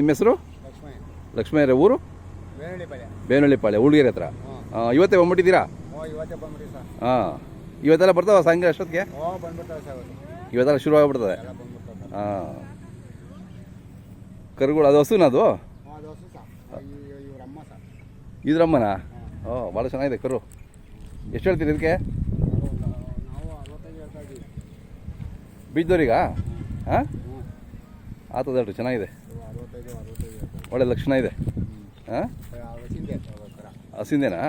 ನಿಮ್ಮ ಹೆಸರು? ಲಕ್ಷ್ಮೀರ ಊರು? ಬೇನಳ್ಳಿಪಾಳೆ ಉಳ್ಗೆರೆ ಹತ್ರ? ಇವತ್ತೇ ಬಂದ್ಬಿಟ್ಟಿದ್ದೀರಾ? ಹಾಂ. ಇವತ್ತೆಲ್ಲ ಬರ್ತಾವ ಸಾಯಂಕಾಲ ಅಷ್ಟೊತ್ತಿಗೆ? ಇವತ್ತೆಲ್ಲ ಶುರು ಆಗ್ಬಿಡ್ತದೆ. ಹಾಂ. ಕರುಗಳು ಅದು ಹಸುನ ಅದು? ಇದ್ರಮ್ಮನ ಓ ಭಾಳ ಚೆನ್ನಾಗಿದೆ ಕರು. ಎಷ್ಟು ಹೇಳ್ತೀರಿ ಇದಕ್ಕೆ? ಬೀಜದವ್ರಿಗ ಹಾಂ. ಆತದ ಚೆನ್ನಾಗಿದೆ ಇವು ಅರವತ್ತೈದು ಅರವತ್ತೈದು ಹೇಳ್ತಾ ಒಳ್ಳೆ ಲಕ್ಷಣ ಇದೆ. ಹಾಂ ಹಸಿಂದೇನಾ?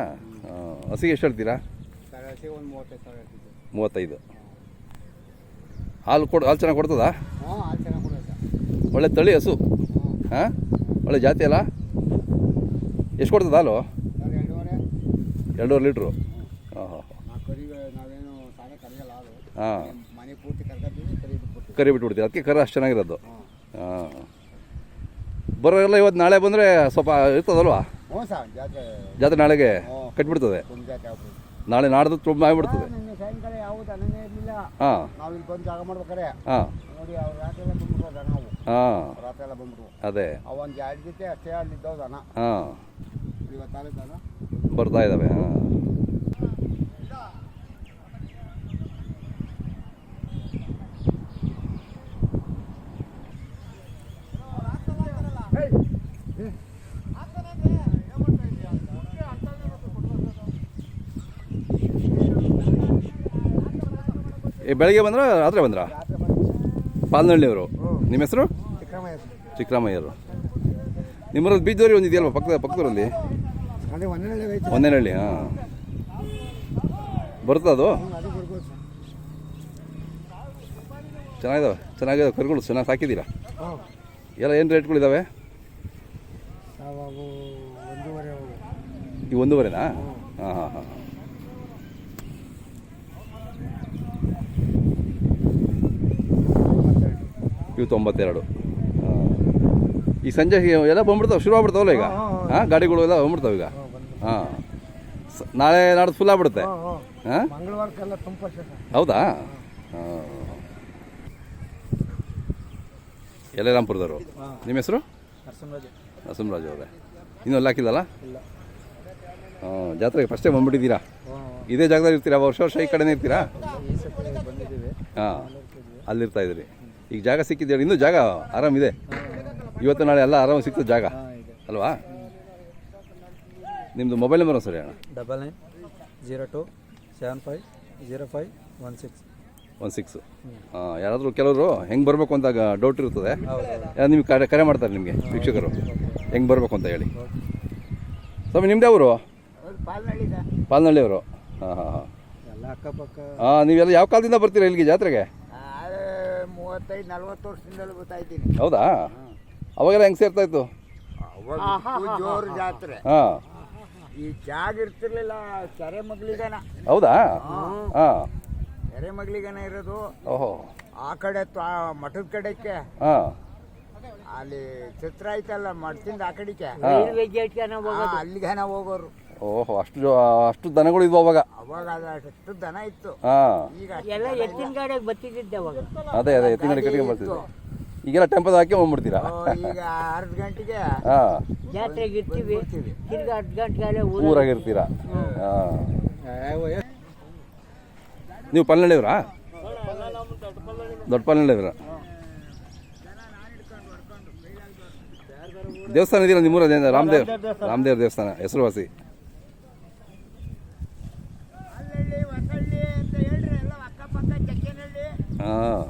ಹಸಿಗೆ ಎಷ್ಟು ಹೇಳ್ತೀರಾ? ಮೂವತ್ತೈದು. ಹಾಲು ಕೊಡು ಹಾಲು ಚೆನ್ನಾಗಿ ಕೊಡ್ತದಾ? ಒಳ್ಳೆ ತಳಿ ಹಸು. ಹಾಂ ಒಳ್ಳೆ ಜಾತಿ ಅಲ್ಲ? ಎಷ್ಟು ಕೊಡ್ತದ ಹಾಲು? ಎರಡೂವರೆ ಲೀಟ್ರು. ಹಾಂ ಹಾಂ ಹಾಂ. ಮನೆ ಪೂರ್ತಿ ಕರ್ಕೊತೀವಿ ಕರಿ ಬಿಟ್ಬಿಡ್ತೀವಿ. ಅದಕ್ಕೆ ಕರೆ ಅಷ್ಟು ಚೆನ್ನಾಗಿರೋದು. ಬರೋರೆಲ್ಲ ಇವತ್ತು ನಾಳೆ ಬಂದರೆ ಸ್ವಲ್ಪ ಇರ್ತದಲ್ವಾ? ಹ್ಞೂ ಸರ್ ಜಾತ್ರೆ. ಜಾತ್ರೆ ನಾಳೆಗೆ ಹ್ಞೂ. ಕಟ್ಬಿಡ್ತದೆ. ತುಂಬ ಜಾತ್ರೆ ಆಗ್ಬಿಡುತ್ತೆ ನಾಳೆ ನಾಡ್ದು ತುಂಬ ಆಗಿಬಿಡ್ತದೆ. ನಿನ್ನೆ ಸಾಯಂಕಾಲ ಯಾವುದು ಅನನ್ಯ ಇರಲಿಲ್ಲ. ಹಾಂ. ನಾವು ಇಲ್ಲಿ ಬಂದು ಜಾಗ ಮಾಡ್ಬೇಕಾರೆ ಹಾಂ. ನೋಡಿ ಅವ್ರು ರಾತ್ರಿ ಎಲ್ಲ ಬಂದ್ಬಿಟ್ರು ದನ ಅವು. ಹಾಂ. ರಾತ್ರಿ ಎಲ್ಲ ಬಂದ್ಬಿಟ್ರು. ಅದೇ. ಅವು ಒಂದು ಎರಡು ಜೊತೆ ಅಷ್ಟೇ ಅಲ್ಲಿದ್ದವು ದನ. ಹಾಂ. ಇವತ್ತಾಲೆ ದನ. ಬರ್ತಾ ಇದ್ದಾವೆ ಹಾಂ. ಬೆಳಗ್ಗೆ ಬಂದ್ರ ರಾತ್ರಿ ಬಂದ್ರ? ಪಾಲ್ನಳ್ಳಿ ಅವರು ಪಾಲ್ನಹಳ್ಳಿಯವರು ನಿಮ್ಮ ಹೆಸರು? ಚಿಕ್ಕರಾಮಯ್ಯರು. ನಿಮ್ಮರ ಬೀಜದವ್ರಿ ಒಂದು ಇದೆಯಲ್ವ ಪಕ್ಕದ ಪಕ್ಕದಲ್ಲಿ ಒಂದೇನಹಳ್ಳಿ ಹಾಂ. ಬರುತ್ತಾ ಅದು? ಚೆನ್ನಾಗಿದಾವೆ ಚೆನ್ನಾಗಿದಾವೆ ಕರುಗಳು ಚೆನ್ನಾಗಿ ಸಾಕಿದ್ದೀರಾ? ಎಲ್ಲ ಏನು ರೇಟ್ಗಳಿದ್ದಾವೆ ಈ ಒಂದೂವರೆನಾ? ಹಾಂ ಹಾಂ ಹಾಂ. ಇವು ತೊಂಬತ್ತೆರಡು. ಈ ಸಂಜೆ ಎಲ್ಲ ಬಂದ್ಬಿಡ್ತಾವೆ ಶುರು ಆಗ್ಬಿಡ್ತಾವಲ್ಲ ಈಗ? ಹಾಂ, ಗಾಡಿಗಳು ಎಲ್ಲ ಬಂದ್ಬಿಡ್ತಾವೆ ಈಗ? ಹಾಂ ನಾಳೆ ನಾಡ್ದು ಫುಲ್ ಆಗ್ಬಿಡುತ್ತೆ? ಹಾಂ ಹೌದಾ? ಹಾಂ. ಯಲ್ಲೇರಾಮ್ಪುರದವರು ಹಾಂ ನಿಮ್ಮ ಹೆಸರು? ನರಸಿಂಹರಾಜ್. ಅವರೇ. ಇನ್ನೂ ಎಲ್ಲ ಹಾಕಿಲ್ಲಲ್ಲ? ಹಾಂ ಜಾತ್ರೆಗೆ ಫಸ್ಟೇ ಬಂದ್ಬಿಟ್ಟಿದ್ದೀರಾ? ಇದೇ ಜಾಗದಲ್ಲಿ ಇರ್ತೀರಾ? ವರ್ಷ ವರ್ಷ ಈ ಕಡೆನೇ ಇರ್ತೀರಾ? ಹಾಂ. ಅಲ್ಲಿರ್ತಾ ಇದ್ರಿ ಈಗ ಜಾಗ ಸಿಕ್ಕಿದ್ದೀರಿ ಇನ್ನೂ ಜಾಗ ಆರಾಮಿದೆ. ಇವತ್ತು ನಾಳೆ ಎಲ್ಲ ಆರಾಮ ಸಿಗ್ತದೆ ಜಾಗ. ಅಲ್ವಾ? ನಿಮ್ಮದು ಮೊಬೈಲ್ ನಂಬರ್ ಸರಿ ಅಣ್ಣ. Double nine zero two seven five zero five one six. One six. ಹಾಂ ಯಾರಾದರೂ ಕೆಲವರು ಹೆಂಗೆ ಬರಬೇಕು ಅಂತ ಡೌಟ್ ಇರ್ತದೆ. ಯಾರು ನಿಮ್ಗೆ ಕರೆ ಕರೆ ಮಾಡ್ತಾರೆ ನಿಮಗೆ ಶಿಕ್ಷಕರು ಹೆಂಗೆ ಬರಬೇಕು ಅಂತ ಹೇಳಿ. ಸ್ವಾಮಿ ನಿಮ್ದು ಅವರು ಪಾಲ್ನಳ್ಳಿಯವರು. ಹಾಂ ಹಾಂ ಹಾಂ. ಎಲ್ಲ ಅಕ್ಕಪಕ್ಕ. ಹಾಂ ನೀವೆಲ್ಲ ಯಾವ ಕಾಲದಿಂದ ಬರ್ತೀರಾ ಇಲ್ಲಿಗೆ ಜಾತ್ರೆಗೆ? ಮೂವತ್ತೈದು ನಲ್ವತ್ತು ವರ್ಷದಿಂದಲೂ ಬರ್ತಾ ಇದ್ದೀನಿ. ಹೌದಾ? ಅವಾಗೆಲ್ಲ ಹೆಂಗೆ ಸೇರ್ತಾ ಇತ್ತು ಜೋರು ಜಾತ್ರೆ. ಹಾಂ. ಈ ಜಾಗ ಇರ್ತಿರ್ಲಿಲ್ಲ ಕೆರೆ ಮಗ್ಲಿಗನ. ಹೌದಾ? ಹಾಂ. ಕೆರೆ ಮಗ್ಲಿಗನ ಇರೋದು ಓಹೋ. ಆ ಕಡೆ ತ್ವ- ಮಠದ ಕಡೆಕ್ಕೆ. ಹಾಂ. ಅಲ್ಲಿ ಚಿತ್ರ ಐತಲ್ಲ ಮಡ್ಸಿಂದ ಆ ಕಡೆಗೆ. ಹಾ, ಅಲ್ಲಿಗೆ ಅಲ್ಲಿಗನ ಹೋಗೋರು. ಓಹೋ ಅಷ್ಟು ಜೊ- ಅಷ್ಟು ದನಗಳು ಇದ್ವು ಅವಾಗ? ಅವಾಗ ಅಷ್ಟು ದನ ಇತ್ತು. ಹಾಂ. ಈಗ ಅಷ್ಟು ಎಲ್ಲ ಎತ್ತಿನ ಗಾಡಿಯಾಗ ಬತ್ತಿದ್ದೆ ಅವಾಗ. ಅದೇ ಅದೇ ಎತ್ತಿನ ಗಾಡಿ ಕಟ್ಟಿಗೆ ಬರ್ತಿದ್ದೆ ಈಗೆಲ್ಲ ಟೆಂಪಲ್ ಹಾಕಿ ಹೋಗ್ಬಿಡ್ತೀರಾ. ಈಗ ಅರ್ಧ ಗಂಟೆಗೆ ಹಾಂ. ಜಾತ್ರೆಗೆ ಇರ್ತೀವಿ. ಬರ್ತೀವಿ. ತಿರ್ಗಿ ಹತ್ತು ಗಂಟೆಗೆ ಊರ ಊರಾಗಿರ್ತೀರಾ? ಹಾಂ. ನೀವು ಪಲ್ನಳ್ಳಿಯವರಾ? ದೊಡ್ಡ ಪಲ್ನಳ್ಳಿಯವರ? ದೇವಸ್ಥಾನ ಇದೆಯಲ್ಲ ನಿಮ್ಮೂರ ರಾಮದೇವ್ ರಾಮದೇವ್ರ ದೇವಸ್ಥಾನ. ಹೆಸರುವಾಸಿ. ಹಾಂ.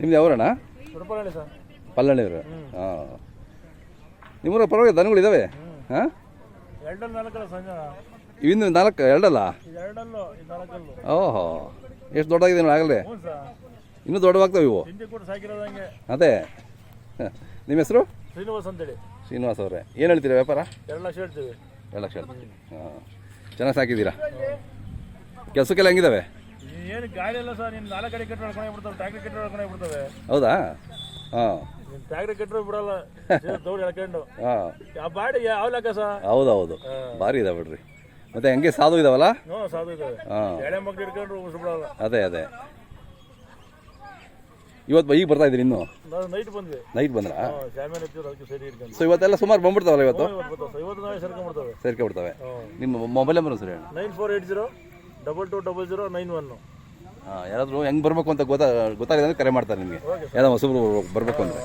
ನಿಮ್ದು ಯಾವಣ್ಣ ಪಲ್ಲಳ್ಳಿಯವರು ಹಾಂ. ನಿಮ್ಮೂರ ಪರವಾಗಿ ದನಗಳು ಇದ್ದಾವೆ ಹಾಂ? ನಾಲ್ಕಲ್ಲ ನಾಲ್ಕು ಎರಡಲ್ಲ? ಓಹೋ ಎಷ್ಟು ದೊಡ್ಡದಾಗಿದೆ ನೋಡಿ ಆಗಲೇ. ಇನ್ನೂ ದೊಡ್ಡವಾಗ್ತವೆ ಇವು. ಅದೇ. ನಿಮ್ಮ ಹೆಸರು? ಶ್ರೀನಿವಾಸ್ ಅಂತೇಳಿ. ಶ್ರೀನಿವಾಸ್ ಅವರೇ. ಏನು ಹೇಳ್ತೀರಾ ವ್ಯಾಪಾರ? ಎರಡು ಲಕ್ಷ ಹೇಳ್ತೀವಿ. ಎರಡು ಲಕ್ಷ ಹೇಳ್ತೀವಿ ಹಾಂ. ಚೆನ್ನಾಗಿ ಸಾಕಿದ್ದೀರಾ? ಕೆಲಸಕ್ಕೆಲ್ಲ ಹೆಂಗಿದಾವೆ? ಏನು ಗಾಡಿ ಎಲ್ಲ ಸರ್. ನಿಮ್ಮ ನಾಲ್ಕು ಗಾಡಿ ಕಟ್ಟಿ ಹೊಡ್ಕೊಂಡು ಬಿಡ್ತಾವೆ ಟ್ಯಾಕ್ಟ್ರಿ ಕಟ್ಟಿ ಹೊಡ್ಕೊಂಡು ಬಿಡ್ತಾವೆ. ಹೌದಾ? ಹಾಂ. ನೀನು ಟ್ರ್ಯಾಕ್ಟರ್ ಕಟ್ಟರು ಬಿಡಲ್ಲ. ದೌಡ್ ಎಳ್ಕೊಂಡು. ಹಾಂ. ಆ ಬಾಡಿ ಯಾವ ಲೆಕ್ಕ ಸರ್? ಹೌದು ಹೌದು ಭಾರಿ ಇದಾವೆ ಬಿಡ್ರಿ. ಮತ್ತೆ ಹಂಗೆ ಸಾಧು ಇದಾವಲ್ಲ? ಹ್ಞೂ ಸಾಧು ಇದ್ದಾವೆ ಹಾಂ. ಎಳೆ ಮಕ್ಳು ಹಿಡ್ಕೊಂಡ್ರು ಉಳಿಸ್ಬಿಡಲ್ಲ ಅದೇ ಅದೇ. ಇವತ್ತು ಈಗ ಬರ್ತಾ ಇದ್ರಿ ಇನ್ನು? ನಾವು ನೈಟ್ ಬಂದ್ವಿ. ನೈಟ್ ಬಂದ್ರಾ? ಶಾಮಿಯಾನ ಹಚ್ಚಿದ್ರು ಅದಕ್ಕೆ ಸರಿ ಹಿಡ್ಕೊಂಡು ಸೊ ಇವತ್ತೆಲ್ಲ ಸುಮಾರು ಬಂದ್ಬಿಡ್ತಾವಲ್ಲ ಇವತ್ತು? ಇವತ್ತು ಬರ್ತಾವೆ ಇವತ್ತು ನಾವೇ ಸೇರ್ಕೊಂಡ್ಬಿಡ್ತವೆ. ಸೇರ್ಕೆ ಬಿಡ್ತವೆ ನಿಮ್ಮ ಮೊಬೈಲ್ ನಂಬರ್ ಸರಿ ಹೇಳಿ. Nine four eight zero double two double zero nine one ಹಾಂ ಯಾರಾದರೂ ಹೆಂಗೆ ಬರಬೇಕು ಅಂತ ಗೊತ್ತಾ ಗೊತ್ತಾಗಿದೆ ಅಂದ್ರೆ ಕರೆ ಮಾಡ್ತಾರೆ ನಿಮಗೆ. ಯಾವ್ದೋ ಹೊಸಬ್ರು ಬರಬೇಕು ಅಂದರೆ.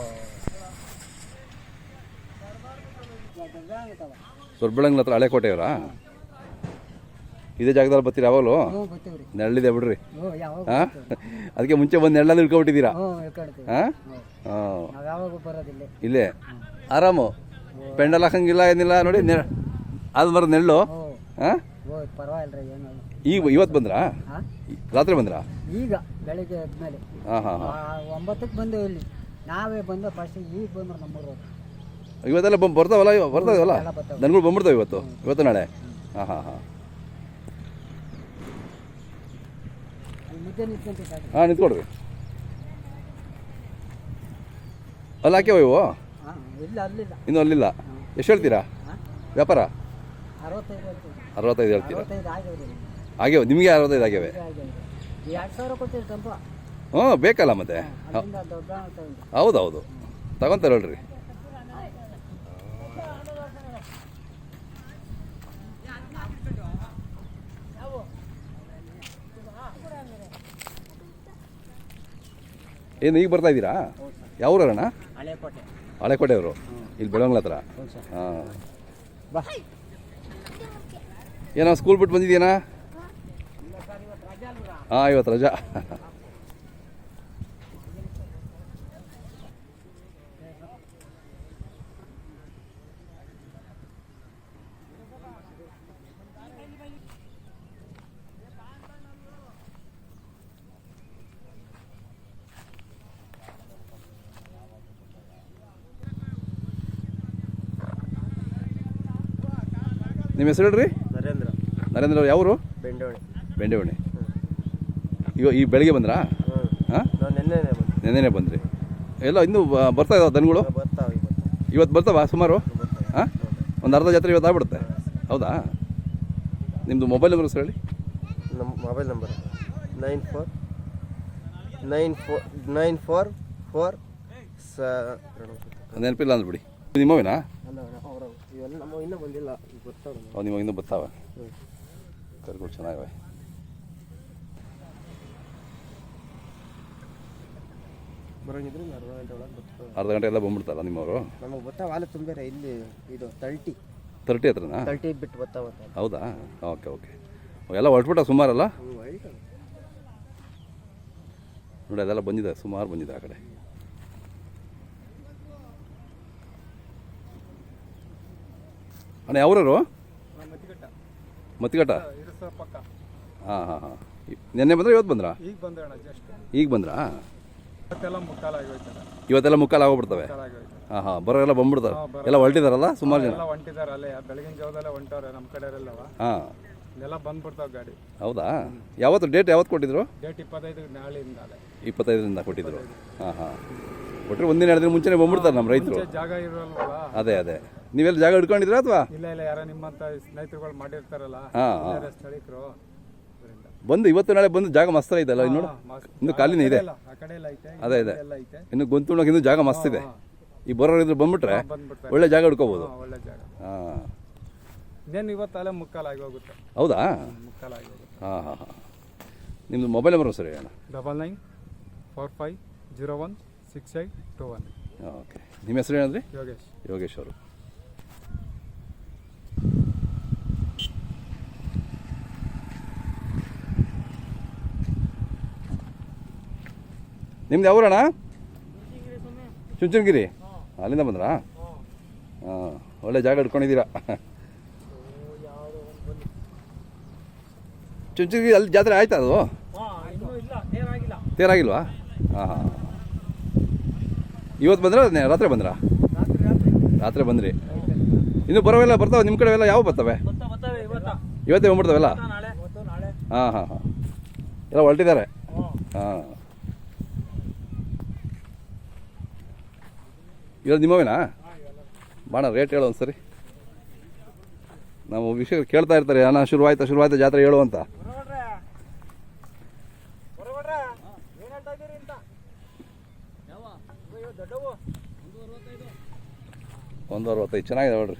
ದೊಡ್ಡಬಳ್ಳಂಗ್ಲ ಹತ್ರ ಹಳೆಕೋಟೆಯವರಾ? ಇದೇ ಜಾಗದಲ್ಲಿ ಬರ್ತೀರಾ ಯಾವಾಗಲೂ? ಬರ್ತೀವ್ರಿ ನೆರಳಿದೆ ಬಿಡ್ರಿ. ಹಾಂ? ಅದಕ್ಕೆ ಮುಂಚೆ ಬಂದು ನೆರಳಲ್ಲಿ ಇಳ್ಕೊಬಿಟ್ಟಿದ್ದೀರಾ ಹಾಂ? ಹಾಂ. ಇಲ್ಲೇ. ಆರಾಮು? ಪೆಂಡಲ್ ಹಾಕಂಗಿಲ್ಲ ಏನಿಲ್ಲ ನೋಡಿ ನೆರ ಅದು ಬರೋದು ನೆರಳು. ಹಾಂ? ಈಗ ಇವತ್ತು ಬಂದ್ರಾ? ರಾತ್ರಿ ಬಂದ್ರಾ? ಈಗ ಬೆಳಿಗ್ಗೆ ಹಾಂ ಹಾಂ ಹಾಂ. ಒಂಬತ್ತಕ್ಕೆ ಬಂದು ಇಲ್ಲಿ. ನಾವೇ ಬಂದ ಫಸ್ಟ್ ಈಗ ಬಂದ್ರು ನಮ್ಮೂರು ಇವತ್ತೆಲ್ಲ ಬಂದು ಬರ್ತಾವಲ್ಲ ಬರ್ತಾವಲ್ಲ. ದನಗಳು ಬಂದ್ಬಿಡ್ತಾವೆ ಇವತ್ತು? ಇವತ್ತು ನಾಳೆ? ಹಾಂ ಹಾಂ ಹಾಂ. ಹಾಂ ನಿಂತ್ಕೊಡ್ರಿ. ಅಲ್ಲಿ ಹಾಕ್ಯಾವ ಇವು? ಇನ್ನು ಇಲ್ಲ ಅಲ್ಲಿಲ್ಲ. ಎಷ್ಟು ಹೇಳ್ತೀರಾ? ವ್ಯಾಪಾರ? ಅರವತ್ತೈದು ಹೇಳ್ತೀರಾ? ಆಗ್ಯಾವ ನಿಮಗೆ ಅರವತ್ತೈದು ಆಗ್ಯಾವೆ? ಹ್ಞೂ ಬೇಕಲ್ಲ ಮತ್ತೆ? ಹೌದೌದು. ತಗೊಂತಾರೆ ಹೇಳ್ರಿ. ಏನು ಈಗ ಬರ್ತಾ ಇದ್ದೀರಾ? ಯಾವ ಊರಣ್ಣ ಹಳೆಕೋಟೆ. ಹಳೆಕೋಟೆಯವರು ಇಲ್ಲಿ ಬೆಳವಂಗ್ಲ ಹತ್ರ? ಹಾಂ. ಏನೋ ಸ್ಕೂಲ್ ಬಿಟ್ಟು ಬಂದಿದ್ದೀನಾ ಹಾಂ ಇವತ್ತು ರಜಾ. ನಿಮ್ಮ ಹೆಸರು ಹೇಳ್ರಿ? ನರೇಂದ್ರ. ನರೇಂದ್ರ ಅವ್ರು. ಯಾವರು? ಬೆಂಡೋಣಿ. ಬೆಂಡೆವಣೆ ಇವ ಈ ಬೆಳಿಗ್ಗೆ ಬಂದ್ರಾ? ಹಾಂ? ನಾವು ನೆನ್ನೆ ಬಂದು ನೆನ್ನೆನೆ ಬಂದ್ರಿ. ಎಲ್ಲ ಇನ್ನೂ ಬ- ಬರ್ತಾ ಇದಾವ ದನಗಳು? ಬರ್ತಾವೆ ಇವತ್ತು. ಬರ್ತಾವ ಸುಮಾರು? ಹಾಂ? ಒಂದು ಅರ್ಧ ಜಾತ್ರೆ ಇವತ್ತು ಆಗ್ಬಿಡುತ್ತೆ. ಹೌದಾ? ನಿಮ್ಮದು ಮೊಬೈಲ್ ನಂಬರ್ ಸರ್ ಹೇಳಿ. ನಮ್ಮ mobile number nine four nine four nine four four ಸ ನೆನಪಿಲ್ಲ ಅಂದ್ಬಿಡಿ. ನಿಮ್ಮ ಅಲ್ಲ ಅವರು ಇವೆಲ್ಲ ನಮ್ಮ ಇನ್ನೂ ಬಂದಿಲ್ಲ ಗೊತ್ತಾಗ ಅವು ನಿಮಗೆ ಇನ್ನೂ ಬರ್ತಾವೆ? ಕರ್ಗಳು ಚೆನ್ನಾಗಿವೆ. ಬರೋಂಗಿದ್ರೆ ಅರ್ಧ ಗಂಟೆ ಒಳಗೆ ಬರ್ತಾವೆ ಅರ್ಧ ಗಂಟೆ ಎಲ್ಲ ಬಂದ್ಬಿಡ್ತಾರ ನಿಮ್ಮವರು? ನಮಗೆ ಬರ್ತಾವ ಹಾಲು ತುಂಬೇರೆ ಇಲ್ಲಿ ಇದು ತರ್ಟಿ. ತರ್ಟಿ ಹತ್ರನಾ? ತರ್ಟಿ ಬಿಟ್ಟು ಬರ್ತಾವ ಹೌದಾ? Okay okay. ಎಲ್ಲ ಹೊರಟ್ಬಿಟ್ಟ ಸುಮಾರಲ್ಲ ನೋಡಿ ಅದೆಲ್ಲ ಬಂದಿದೆ ಸುಮಾರು ಬಂದಿದೆ ಆ ಕಡೆ. ಅಣ್ಣ ಯಾವ್ರವರು? ಮತ್ತಿಗಟ್ಟ. ಪಕ್ಕ. ಹಾಂ ಹಾಂ ಹಾಂ. ನಿನ್ನೆ ಬಂದ್ರೆ ಇವತ್ತು ಬಂದ್ರಾ? ಈಗ ಬಂದೆ ಅಣ್ಣ ಜಸ್ಟ್ ಈಗ ಬಂದ್ರಾ? ಇವತ್ತೆಲ್ಲ ಮುಕ್ಕಾಲು ಆಗೋಗ್ಬಿಡ್ತವೆ ಹಾಂ ಹಾಂ ಬರೋರೆಲ್ಲ ಬಂದ್ಬಿಡ್ತಾರೆ. ಎಲ್ಲ ಹೊರಟಿದಾರಲ್ಲ ಸುಮಾರು ಜನ? ಎಲ್ಲ ಹೊಂಟಿದಾರೆ ಅಲ್ಲೇ ಬೆಳಗಿನ ಜಾವದಲ್ಲೇ ಹೊಂಟವ್ರೆ ನಮ್ಮ ಕಡೆಯವರೆಲ್ಲವ. ಹಾಂ. ಎಲ್ಲ ಬಂದ್ಬಿಡ್ತಾವ ಗಾಡಿ. ಹೌದಾ? ಯಾವತ್ತು ಡೇಟ್ ಯಾವತ್ತು ಕೊಟ್ಟಿದ್ರು? ಡೇಟ್ ಇಪ್ಪತ್ತೈದು ನಾಳೆಯಿಂದ ಇಪ್ಪತ್ತೈದರಿಂದ ಕೊಟ್ಟಿದ್ರು. ಹಾಂ ಹಾಂ. ಕೊಟ್ಟರೆ ಒಂದಿನ ಎರಡು ದಿನ ಮುಂಚೆನೇ ಬಂದ್ಬಿಡ್ತಾರೆ ನಮ್ಮ ರೈತರು. ಜಾಗ ಇರೋಲ್ವಲ್ಲ? ಅದೇ ಅದೇ. ನೀವೆಲ್ಲ ಜಾಗ ಹಿಡ್ಕೊಂಡಿದ್ರ ಅಥವಾ? ಇಲ್ಲ ಇಲ್ಲ ಯಾರೋ ನಿಮ್ಮಂತ ಸ್ನೇಹಿತರುಗಳು ಮಾಡಿರ್ತಾರಲ್ಲ ಹಾಂ ಹಾಂ. ಬೇರೆ ಸ್ಥಳೀಕರು. ಬಂದು ಇವತ್ತು ನಾಳೆ ಬಂದು ಜಾಗ ಮಸ್ತ್ ಇದೆಲ್ಲ? ಇನ್ನು ನೋಡು. ಇನ್ನು ಖಾಲಿನೇ ಇದೆ. ಇಲ್ಲ ಆ ಕಡೆ ಎಲ್ಲ ಐತೆ ಈ ಅದೇ ಇದೆ ಕಡೆ ಎಲ್ಲ ಐತೆ. ಇನ್ನು ಗೊಂತುಣಕ್ಕೆ ಇನ್ನೂ ಜಾಗ ಮಸ್ತ್ ಇದೆ. ಈ ಬರೋರು ಇದ್ರೆ ಬಂದ್ಬಿಟ್ರೆ ಬಂದ್ಬಿಡ್ತಾರೆ. ಒಳ್ಳೆ ಜಾಗ ಹಿಡ್ಕೋಬೋದು. ಹಾ, ಒಳ್ಳೆ ಜಾಗ. ಹಾಂ. ಇನ್ನೇನು ಇವತ್ತು ಅಲ್ಲೇ ಮುಕ್ಕಾಲಾಗಿ ಹೋಗುತ್ತೆ. ಹೌದಾ? ಮುಕ್ಕಾಲು ಆಗಿ ಹೋಗುತ್ತೆ. ಹಾಂ ಹಾಂ ಹಾಂ. ನಿಮ್ಮದು ಮೊಬೈಲ್ ನಂಬರ್ ಸರಿ ಅಣ್ಣ double nine four five zero one six eight two one. Okay. ನಿಮ್ಮ ಹೆಸರು ಏನಂದ್ರಿ? ಯೋಗೇಶ್. ಯೋಗೇಶ್ ಅವರು. ನಿಮ್ದು ಯಾವೂರಣ್ಣ ಚುಂಚನಗಿರಿ ಅಲ್ಲಿಂದ ಬಂದ್ರಾ? ಹಾಂ ಒಳ್ಳೆ ಜಾಗ ಇಟ್ಕೊಂಡಿದ್ದೀರಾ ಚುಂಚನಗಿರಿ ಅಲ್ಲಿ ಜಾತ್ರೆ ಆಯ್ತಾ ಅದು? ತೇರಾಗಿಲ್ವಾ? ಹಾಂ ಹಾಂ ಇವತ್ತು ಬಂದ್ರಾ ರಾತ್ರಿ ಬಂದ್ರಾ? ರಾತ್ರಿ ಬಂದ್ರಿ. ಇನ್ನು ಬರೋವೆಲ್ಲ ಬರ್ತಾವೆ ನಿಮ್ಮ ಕಡೆ ಎಲ್ಲ ಯಾವ ಬರ್ತವೆ? ಇವತ್ತೇ. ಬಂದ್ಬಿಡ್ತಾವೆಲ್ಲ? ಹಾಂ ಹಾಂ ಹಾಂ. ಎಲ್ಲ ಹೊರಟಿದ್ದಾರೆ? ಹಾಂ. ಇವಾಗ ನಿಮ್ಮವೇನಾ? ಬಾಣ ರೇಟ್ ಹೇಳು ಒಂದ್ಸರಿ. ನಾವು ವಿಷಯ ಕೇಳ್ತಾ ಇರ್ತಾರೆ. ಅಣ್ಣ, ಶುರುವಾಯ್ತಾ ಶುರುವಾಯ್ತಾ ಜಾತ್ರೆ ಹೇಳು ಅಂತ. ಒಂದು ಅರವತ್ತೈದು ಚೆನ್ನಾಗಿದೆ ನೋಡ್ರಿ.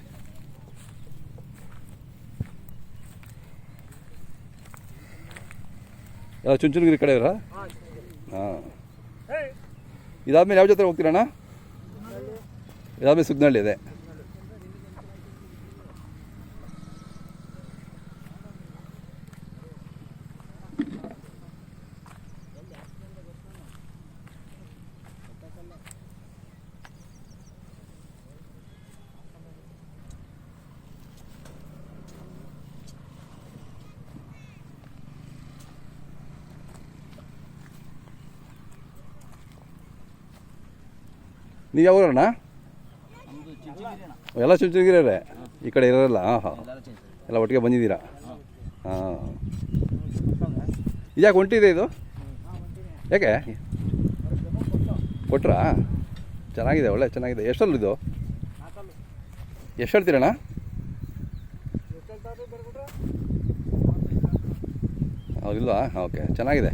ಚುಂಚುನಗಿರಿ ಚುಂಚನಗಿರಿ ಕಡೆ ಇರ ಹಾಂ. ಇದಾದ್ಮೇಲೆ ಯಾವ ಜಾತ್ರೆ ಹೋಗ್ತೀರಣ್ಣ? ಇದಾದ್ಮೇಲೆ ಸುಗ್ನಹಳ್ಳಿ ಇದೆ ನೀವು ಯಾವ ಊರಣ್ಣ ಎಲ್ಲ ಚುಂಚನಗಿರಿಯವ್ರೆ ಈ ಕಡೆ ಇರೋಲ್ಲ ಹಾಂ ಹಾಂ ಎಲ್ಲ ಒಟ್ಟಿಗೆ ಬಂದಿದ್ದೀರಾ? ಹಾಂ. ಇದ್ಯಾಕೆ ಹೊಂಟಿದೆ ಇದು? ಯಾಕೆ? ಕೊಟ್ರಾ? ಚೆನ್ನಾಗಿದೆ, ಒಳ್ಳೆ, ಚೆನ್ನಾಗಿದೆ. ಎಷ್ಟಲ್ಲಿ ಇದು? ಎಷ್ಟು ಹೇಳ್ತೀರಣ್ಣ? ಹೌದಿಲ್ವಾ ಓಕೆ, ಚೆನ್ನಾಗಿದೆ.